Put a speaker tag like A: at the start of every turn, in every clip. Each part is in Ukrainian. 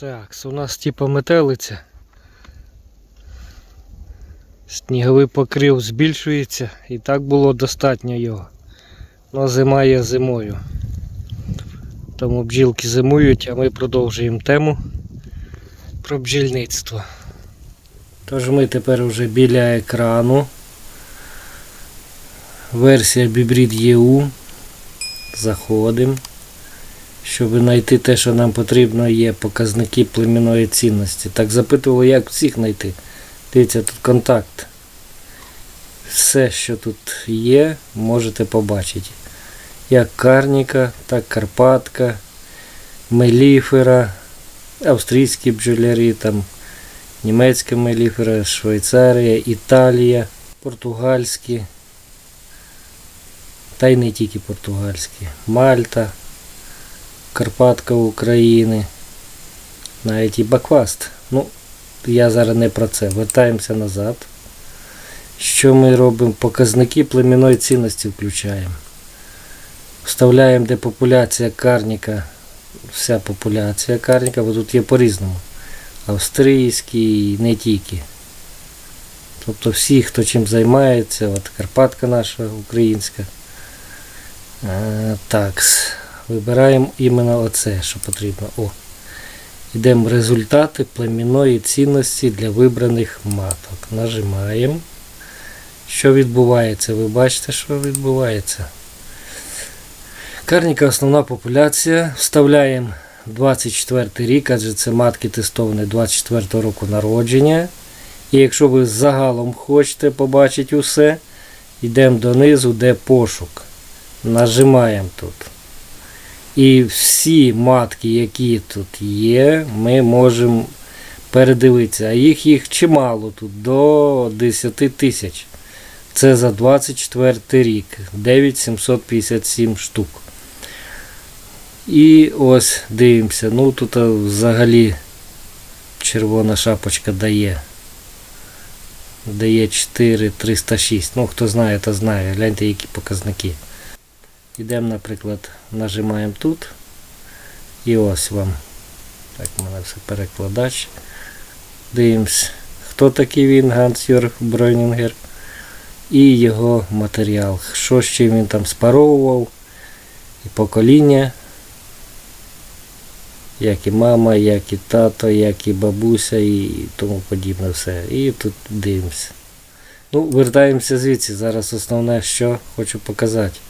A: Так, у нас типа метелиця. Сніговий покрив збільшується і так було достатньо його. Но зима є зимою. Тому бджілки зимують, а ми продовжуємо тему про бджільництво. Тож ми тепер вже біля екрану. Версія Bibrid EU. Заходимо. Щоб знайти те, що нам потрібно, є показники племінної цінності. Так запитували, як всіх знайти. Дивіться, тут контакт. Все, що тут є, можете побачити. Як карніка, так Карпатка, меліфера, австрійські бджолярі, там, німецька меліфера, Швейцарія, Італія, португальські. Та й не тільки португальські. Мальта. Карпатка України, навіть і Бакваст. Ну, я зараз не про це. Вертаємося назад. Що ми робимо? Показники племінної цінності включаємо. Вставляємо, де популяція карніка, вся популяція карніка, бо тут є по-різному. Австрійські, не тільки. Тобто всі, хто чим займається, от Карпатка наша українська. Е, такс. Вибираємо іменно оце, що потрібно. О. Йдемо в результати племінної цінності для вибраних маток. Нажимаємо. Що відбувається? Ви бачите, що відбувається. Карніка основна популяція. Вставляємо 24 рік, адже це матки тестовані 24 року народження. І якщо ви загалом хочете побачити усе, йдемо донизу, де пошук. Нажимаємо тут. І всі матки, які тут є, ми можемо передивитися. А їх їх чимало тут, до 10 тисяч. Це за 24 рік. 9757 штук. І ось дивимося. Ну тут взагалі червона шапочка дає. Дає 4306. Ну, хто знає, то знає. Гляньте, які показники. Йдемо, наприклад, нажимаємо тут. І ось вам. Так, у мене все перекладач. Дивимось, хто такий він, Ганс Йорг Бройнінгер. І його матеріал. Що чим він там спаровував. І покоління. Як і мама, як і тато, як і бабуся і тому подібне все. І тут дивимося. Ну, вертаємося звідси. Зараз основне, що хочу показати.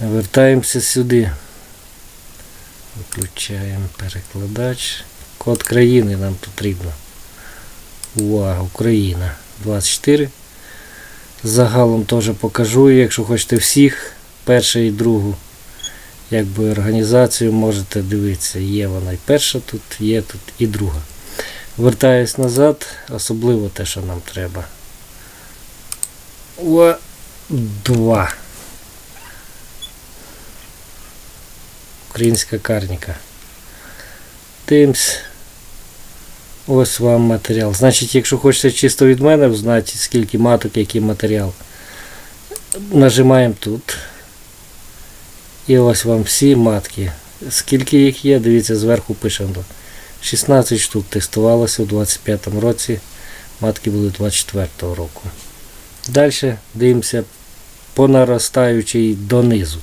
A: Вертаємося сюди. Виключаємо перекладач. Код країни нам потрібно. Увага, Україна. 24. Загалом теж покажу, якщо хочете всіх, першу і другу якби організацію можете дивитися. Є вона і перша тут, є тут і друга. Вертаюсь назад, особливо те, що нам треба. О, два. Українська карніка. Дивимось. Ось вам матеріал. Значить, якщо хочете чисто від мене знати, скільки маток, який матеріал, нажимаємо тут. І ось вам всі матки. Скільки їх є, дивіться, зверху пишемо. 16 штук тестувалося у 25-му році. Матки були 24-го року. Далі дивимося по наростаючій донизу.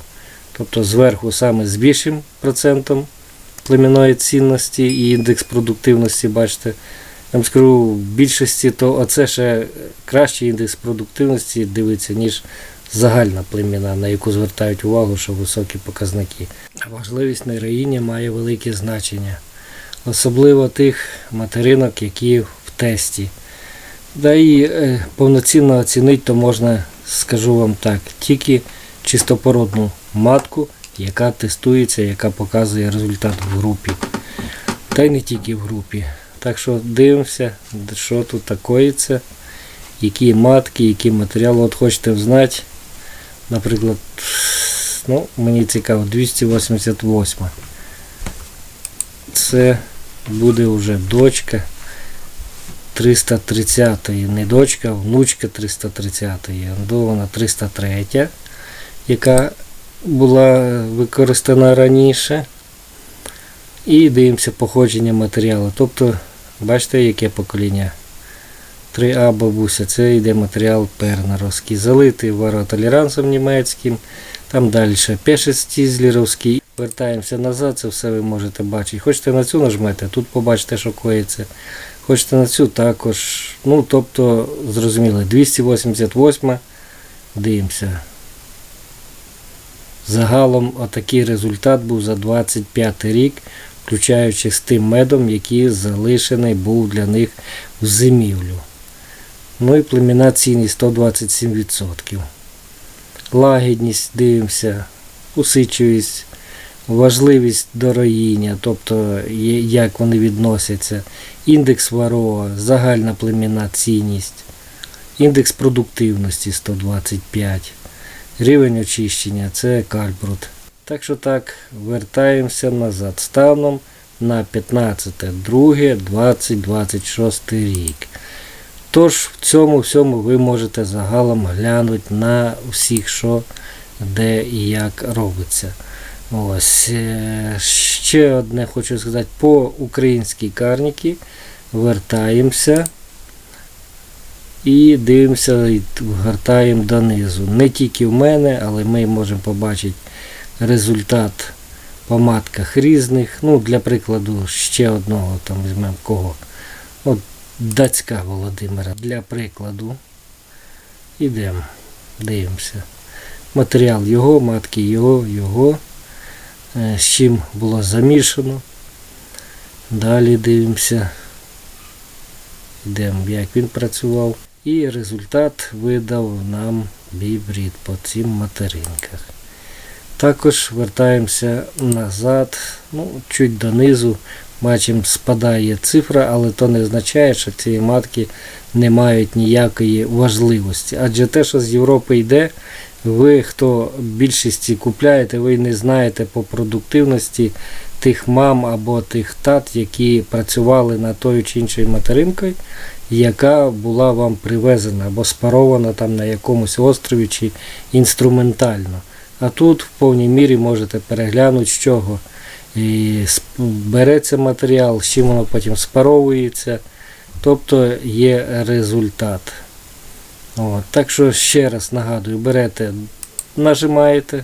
A: Тобто зверху саме з більшим процентом племінної цінності і індекс продуктивності, бачите. Я вам скажу, в більшості то оце ще кращий індекс продуктивності дивиться, ніж загальна племіна, на яку звертають увагу, що високі показники. Важливість нейроїння має велике значення. Особливо тих материнок, які в тесті. Да і е, повноцінно оцінити то можна, скажу вам так, тільки чистопородну матку, яка тестується, яка показує результат в групі. Та й не тільки в групі. Так що дивимося, що тут такоїться, які матки, які матеріали. От хочете знати, наприклад, ну, мені цікаво, 288. Це буде вже дочка 330-ї. Не дочка, а внучка 330-ї. Вона 303, яка була використана раніше. І дивимося походження матеріалу. Тобто, бачите, яке покоління? 3А бабуся, це йде матеріал пернеровський, залитий варотолерансом німецьким, там далі пешець тізлеровський. Вертаємося назад, це все ви можете бачити. Хочете на цю нажмете, тут побачите, що коїться. Хочете на цю також. Ну, тобто, зрозуміло, 288. Дивимося. Загалом отакий результат був за 25 рік, включаючи з тим медом, який залишений був для них в зимівлю. Ну і племіна цінність 127%. Лагідність дивимося, усичуєсть, важливість до роїння, тобто як вони відносяться, індекс варова, загальна племінна цінність, індекс продуктивності 125, рівень очищення це кальбрут. Так що так, вертаємося назад станом на 15.02.2026 рік. Тож в цьому всьому ви можете загалом глянути на всіх, що де і як робиться. Ось е, ще одне хочу сказати по українській карніки. Вертаємося і дивимося, і донизу. Не тільки в мене, але ми можемо побачити результат по матках різних. Ну, для прикладу, ще одного там візьмемо кого. От Дацька Володимира. Для прикладу. Ідемо, дивимося. Матеріал його, матки його, його. Е, З чим було замішано. Далі дивимося. Йдемо, як він працював. І результат видав нам бібрід по цим материнках. Також вертаємося назад, ну, чуть донизу. Бачимо, спадає цифра, але то не означає, що ці матки не мають ніякої важливості. Адже те, що з Європи йде, ви, хто більшості купляєте, ви не знаєте по продуктивності тих мам або тих тат, які працювали над тою чи іншою материнкою, яка була вам привезена або спарована там на якомусь острові чи інструментально. А тут в повній мірі можете переглянути, з чого і береться матеріал, з чим воно потім спаровується. Тобто є результат. От. Так що ще раз нагадую, берете, нажимаєте,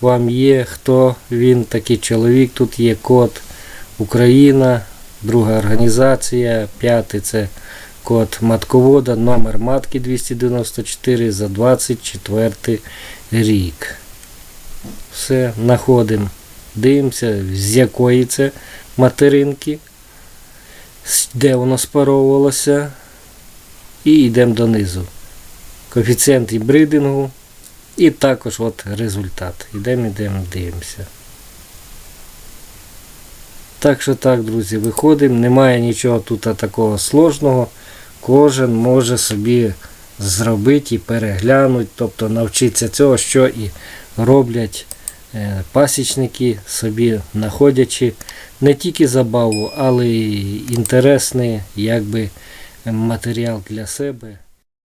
A: вам є, хто він, такий чоловік, тут є код Україна, друга організація, п'ятий це код матковода, номер матки 294 за 24 рік. Все, знаходимо, дивимося, з якої це материнки, де воно спаровувалося, і йдемо донизу. Коефіцієнт гібридингу і також от результат. Йдемо, йдемо, дивимося. Так що так, друзі, виходимо. Немає нічого тут такого сложного. Кожен може собі зробити і переглянути, тобто навчитися цього, що і роблять е, пасічники, собі знаходячи не тільки забаву, але й інтересний якби, матеріал для себе.